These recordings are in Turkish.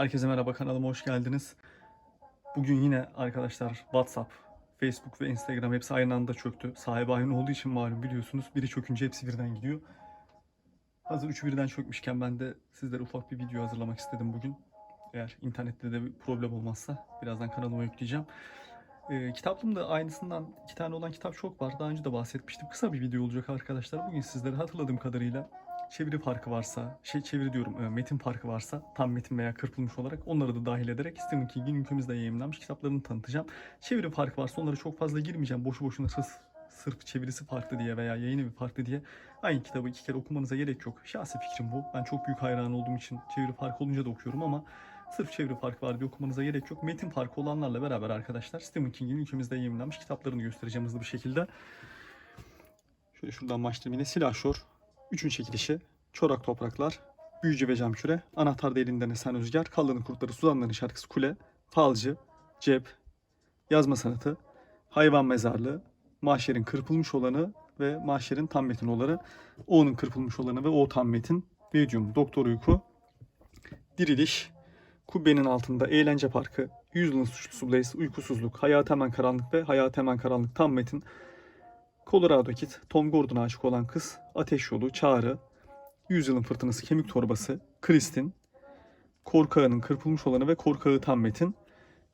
Herkese merhaba kanalıma hoş geldiniz. Bugün yine arkadaşlar WhatsApp, Facebook ve Instagram hepsi aynı anda çöktü. Sahibi aynı olduğu için malum biliyorsunuz. Biri çökünce hepsi birden gidiyor. Hazır üçü birden çökmüşken ben de sizlere ufak bir video hazırlamak istedim bugün. Eğer internette de bir problem olmazsa birazdan kanalıma yükleyeceğim. Ee, kitaplığımda aynısından iki tane olan kitap çok var. Daha önce de bahsetmiştim. Kısa bir video olacak arkadaşlar. Bugün sizlere hatırladığım kadarıyla çeviri farkı varsa, şey çeviri diyorum, e, metin farkı varsa, tam metin veya kırpılmış olarak onları da dahil ederek Stephen King'in ülkemizde yayınlanmış kitaplarını tanıtacağım. Çeviri farkı varsa onlara çok fazla girmeyeceğim. Boşu boşuna sırf, sırf çevirisi farklı diye veya yayını bir farklı diye aynı kitabı iki kere okumanıza gerek yok. Şahsi fikrim bu. Ben çok büyük hayran olduğum için çeviri farkı olunca da okuyorum ama sırf çeviri farkı var diye okumanıza gerek yok. Metin farkı olanlarla beraber arkadaşlar Stephen King'in ülkemizde yayınlanmış kitaplarını göstereceğim hızlı bir şekilde. Şöyle şuradan başlayayım yine. Silahşor, üçün çekilişi, Çorak Topraklar, Büyücü ve Camküre, Anahtar da esen rüzgar, Kallanın Kurtları, Suzanların Şarkısı Kule, Falcı, Cep, Yazma Sanatı, Hayvan Mezarlığı, Mahşer'in Kırpılmış Olanı ve Mahşer'in Tam Metin Olanı, O'nun Kırpılmış Olanı ve O Tam Metin, Medium, Doktor Uyku, Diriliş, Kubbenin Altında, Eğlence Parkı, Yüzyılın Suçlusu Blaze, Uykusuzluk, Hayat Hemen Karanlık ve Hayat Hemen Karanlık Tam Metin, Colorado Kid, Tom Gordon'a aşık olan kız, Ateş Yolu, Çağrı, Yüzyılın Fırtınası, Kemik Torbası, Kristin, Korkağı'nın Kırpılmış Olanı ve Korkağı Tam Metin,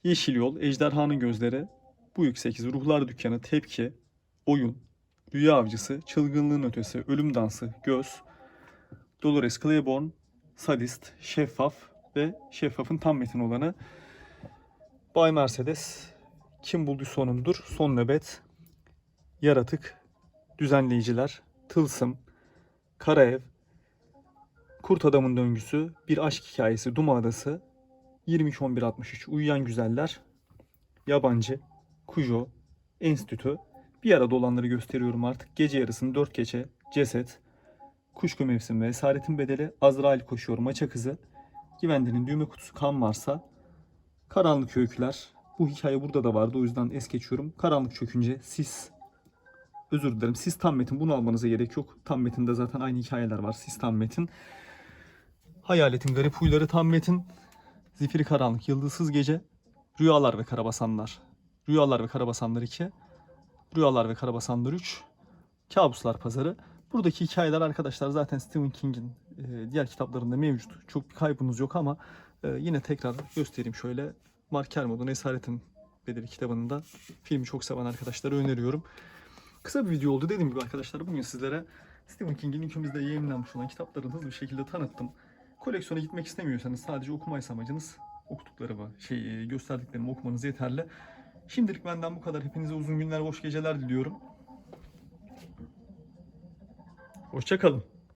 Yeşil Yol, Ejderhanın Gözleri, Bu Yüksek Ruhlar Dükkanı, Tepki, Oyun, Rüya Avcısı, Çılgınlığın Ötesi, Ölüm Dansı, Göz, Dolores Claiborne, Sadist, Şeffaf ve Şeffaf'ın tam metin olanı Bay Mercedes, Kim Buldu Sonumdur, Son Nöbet, Yaratık, Düzenleyiciler, Tılsım, Kara Ev, Kurt Adamın Döngüsü, Bir Aşk Hikayesi, Duma Adası, 23-11-63, Uyuyan Güzeller, Yabancı, Kujo, Enstitü, bir arada olanları gösteriyorum artık. Gece yarısını dört gece, Ceset, Kuşku Mevsimi ve Esaretin Bedeli, Azrail Koşuyor, Maça Kızı, Güvendi'nin Düğme Kutusu Kan Varsa, Karanlık Öyküler, bu hikaye burada da vardı o yüzden es geçiyorum. Karanlık Çökünce, Sis, özür dilerim Sis tam metin bunu almanıza gerek yok. Tam metinde zaten aynı hikayeler var. Sis tam metin. Hayaletin Garip Huyları tam metin. Zifiri Karanlık, Yıldızsız Gece, Rüyalar ve Karabasanlar. Rüyalar ve Karabasanlar 2, Rüyalar ve Karabasanlar 3, Kabuslar Pazarı. Buradaki hikayeler arkadaşlar zaten Stephen King'in e, diğer kitaplarında mevcut. Çok bir kaybınız yok ama e, yine tekrar göstereyim şöyle. Mark Kermode'un Esaretin Bedeli kitabını da filmi çok seven arkadaşlara öneriyorum. Kısa bir video oldu dediğim gibi arkadaşlar bugün sizlere Stephen King'in ülkemizde yayınlanmış olan kitaplarını hızlı bir şekilde tanıttım. Koleksiyona gitmek istemiyorsanız sadece okumaysa amacınız okuduklarımı, şey, e, gösterdiklerimi okumanız yeterli. Şimdilik benden bu kadar. Hepinize uzun günler, hoş geceler diliyorum. Hoşçakalın.